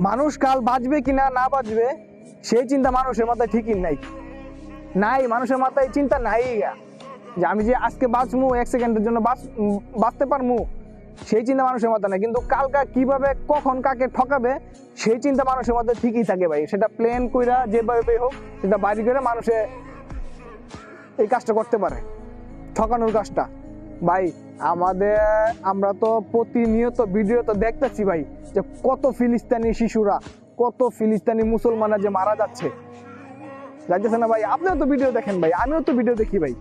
মানুষ কাল বাঁচবে কি না না বাঁচবে, সেই চিন্তা মানুষের মাথায় ঠিকই নাই। নাই, মানুষের মাথায় চিন্তা নাই। যে আমি যে আজকে বাঁচমু, এক সেকেন্ডের জন্য বাঁচ- বাঁচতে পারমু, সেই চিন্তা মানুষের মাথায় নাই। কিন্তু কালকা কীভাবে, কখন কাকে ঠকাবে, সেই চিন্তা মানুষের মধ্যে ঠিকই থাকে ভাই। সেটা প্লেন কইরা যেভাবে হোক, সেটা বাড়ি করে মানুষে এই কাজটা করতে পারে। ঠকানোর কাজটা। ভাই, আমাদের, আমরা তো প্রতিনিয়ত ভিডিও তো দেখতেছি ভাই, যে কত ফিলিস্তানি শিশুরা, কত ফিলিস্তানি মুসলমানরা যে মারা যাচ্ছে। যাইতেছে না ভাই, আপনিও তো ভিডিও দেখেন ভাই, আমিও তো ভিডিও দেখি ভাই।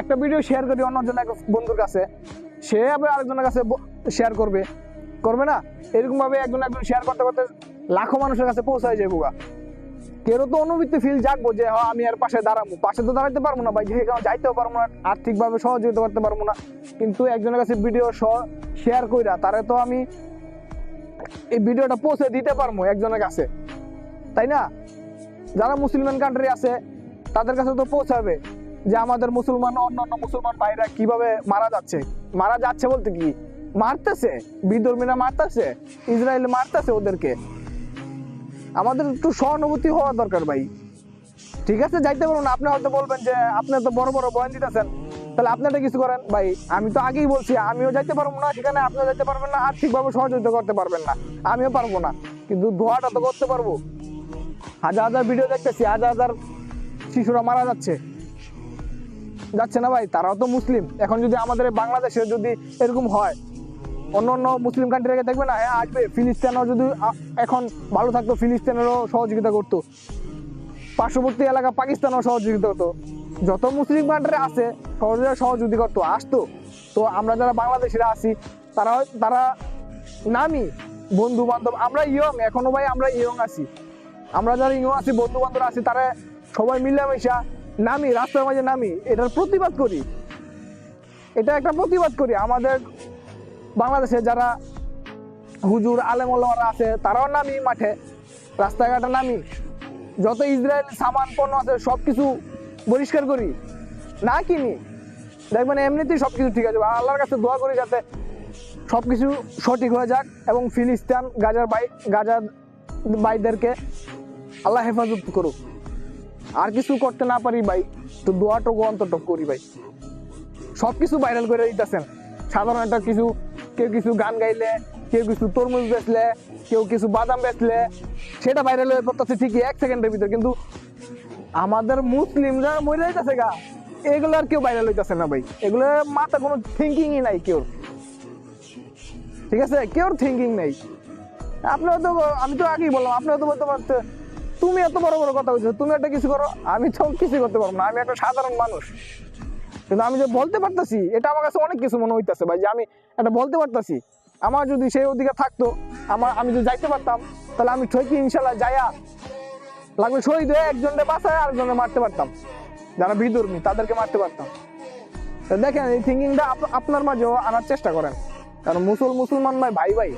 একটা ভিডিও শেয়ার করি অন্যজন এক বন্ধুর কাছে, সে আবার আরেকজনের কাছে শেয়ার করবে। করবে না? এরকম ভাবে একজন একজন শেয়ার করতে করতে লাখো মানুষের কাছে পৌঁছায় যাব গা। কেউ তো অনুভূতি ফিল জাগবো যে হ্যাঁ আমি আর পাশে দাঁড়াবো। পাশে তো দাঁড়াতে পারব না ভাই যেখানে যাইতেও পারব না, আর্থিকভাবে সহযোগিতা করতে পারব না। কিন্তু একজনের কাছে ভিডিও শেয়ার কইরা তারে তো আমি এই ভিডিওটা পৌঁছে দিতে পারব একজনের কাছে। তাই না? যারা মুসলমান কান্ট্রি আছে, তাদের কাছে তো পৌঁছাবে যে আমাদের মুসলমান অন্য অন্য মুসলমান ভাইরা কীভাবে মারা যাচ্ছে। মারা যাচ্ছে বলতে কি? মারতেছে। বিধর্মীরা মারতেছে। ইসরায়েল মারতেছে ওদেরকে। আমাদের একটু সহানুভূতি হওয়া দরকার ভাই। ঠিক আছে? যাইতে পারুন আপনি হয়তো বলবেন যে, আপনি তো বড় বড় বয়ান দিতেছেন। তাহলে আপনি একটা কিছু করেন। ভাই, আমি তো আগেই বলছি, আমিও যাইতে পারব না, সেখানে আপনিও যাইতে পারবেন না, আর্থিকভাবে সহযোগিতা করতে পারবেন না। আমিও পারব না। কিন্তু দোয়াটা তো করতে পারব। হাজার হাজার ভিডিও দেখতেছি, হাজার হাজার শিশুরা মারা যাচ্ছে। যাচ্ছে না ভাই? তারাও তো মুসলিম। এখন যদি আমাদের বাংলাদেশে যদি এরকম হয় অন্য অন্য মুসলিম কান্ট্রি থেকে দেখবে না হ্যাঁ আসবে। ফিলিস্তিনও যদি এখন ভালো থাকতো, ফিলিস্তিনেরও সহযোগিতা করতো। পার্শ্ববর্তী এলাকা পাকিস্তানও সহযোগিতা করতো। যত মুসলিম কান্ট্রি আছে সহজে সহযোগিতা করতো, আসতো। তো আমরা যারা বাংলাদেশিরা আছি, তারা তারা নামি বন্ধু বান্ধব আমরা ইয়ং, এখনও ভাই আমরা ইয়ং আছি। আমরা যারা ইয়ং আছি বন্ধু বান্ধব আছি, তারা সবাই মিলামেশা নামি, রাস্তার মাঝে নামি, এটার প্রতিবাদ করি। এটা একটা প্রতিবাদ করি। আমাদের বাংলাদেশে যারা হুজুর আলেমওয়ালারা আছে, তারাও নামি মাঠে, রাস্তাঘাটে নামি। যত ইসরায়েল সামান, পণ্য আছে সব কিছু পরিষ্কার করি, না কিনি। দেখবেন এমনিতেই সব কিছু ঠিক আছে আল্লাহর কাছে দোয়া করি যাতে সব কিছু সঠিক হয়ে যাক এবং ফিলিস্তিন, গাজার বাই গাজার ভাইদেরকে আল্লাহ হেফাজত করুক। আর কিছু করতে না পারি ভাই, তো দোয়াটুকু অন্তটক করি ভাই। সব কিছু ভাইরাল করে দিতেছেন। সাধারণ একটা কিছু কেউ কিছু গান গাইলে, কেউ কিছু তরমুজ বেচলে, কেউ কিছু বাদাম বেচলে, সেটা ভাইরাল হয়ে পড়তেছে ঠিকই এক সেকেন্ডের ভিতরে, কিন্তু আমাদের মুসলিমরা মরে যাইতেছে গা। এগুলো আর কেউ ভাইরাল হইতেছে না ভাই। এগুলো মাথা কোনো থিঙ্কিংই নাই কেউ ঠিক আছে? কেউ থিঙ্কিং নেই। আপনারা তো, আমি তো আগেই বললাম, আপনারা তো বলতে পারতে, তুমি এত বড় বড় কথা বলছো, তুমি একটা কিছু করো, আমি তো কিছু করতে পারব না, আমি একটা সাধারণ মানুষ। কিন্তু আমি যে বলতে পারতাছি, এটা আমার কাছে অনেক কিছু মনে হইতেছে ভাই, যে আমি এটা বলতে পারতাছি। আমার যদি সেই অধিকার থাকতো, আমার, আমি যদি যাইতে পারতাম, তাহলে আমি ঠিকই ইনশাল্লাহ যাইয়া লাগবে শহীদ হয়ে একজনকে বাঁচায় আরেকজনকে মারতে পারতাম। যারা বিধর্মী তাদেরকে মারতে পারতাম। দেখেন, এই থিঙ্কিংটা আপনার মাঝেও আনার চেষ্টা করেন। কারণ মুসল মুসলমান ভাই ভাই ভাই।